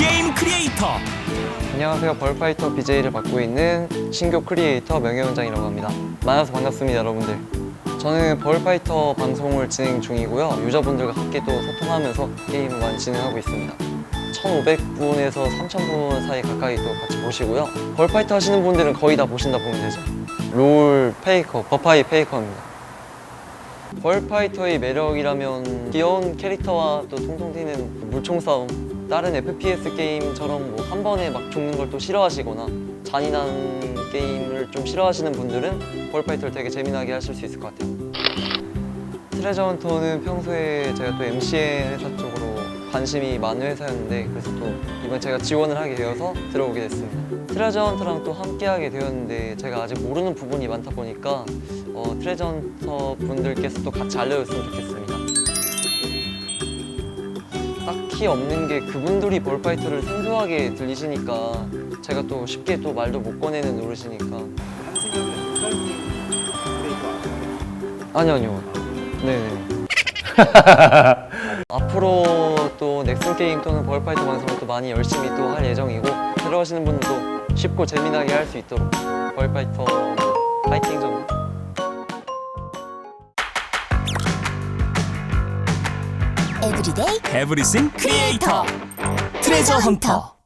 크리에이터 안녕하세요. 벌파이터 BJ를 맡고 있는 신규 크리에이터 명예원장이라고 합니다. 만나서 반갑습니다, 여러분들. 저는 벌파이터 방송을 진행 중이고요. 유저분들과 함께 또 소통하면서 많이 진행하고 있습니다. 1,500분에서 3,000분 사이 가까이 또 같이 보시고요. 벌파이터 하시는 분들은 거의 다 보신다 보면 되죠. 롤 페이커, 버파이 페이커입니다. 벌파이터의 매력이라면 귀여운 캐릭터와 또 통통 튀는 물총 싸움 다른 FPS 게임처럼 뭐 한 번에 막 죽는 걸 또 싫어하시거나 잔인한 게임을 좀 싫어하시는 분들은 벌파이터를 되게 재미나게 하실 수 있을 것 같아요. 트레저 헌터는 평소에 제가 또 MCN 회사 쪽으로 관심이 많은 회사였는데 그래서 또 이번 제가 지원을 하게 되어서 들어오게 됐습니다. 트레저 헌터랑 또 함께 하게 되었는데 제가 아직 모르는 부분이 많다 보니까 어, 트레저 헌터 분들께서 또 같이 알려줬으면 좋겠습니다 딱히 없는 게 그분들이 벌파이터를 생소하게 들리시니까 제가 또 쉽게 또 말도 못 꺼내는 노릇이니까. 아니요 아니요. 네네. 앞으로 또 넥슨 게임 또는 벌파이터 방송을 또 많이 열심히 또 할 예정이고 들어오시는 분들도 쉽고 재미나게 할 수 있도록 벌파이터 파이팅 에브리데이 에브리싱 크리에이터 트레저 헌터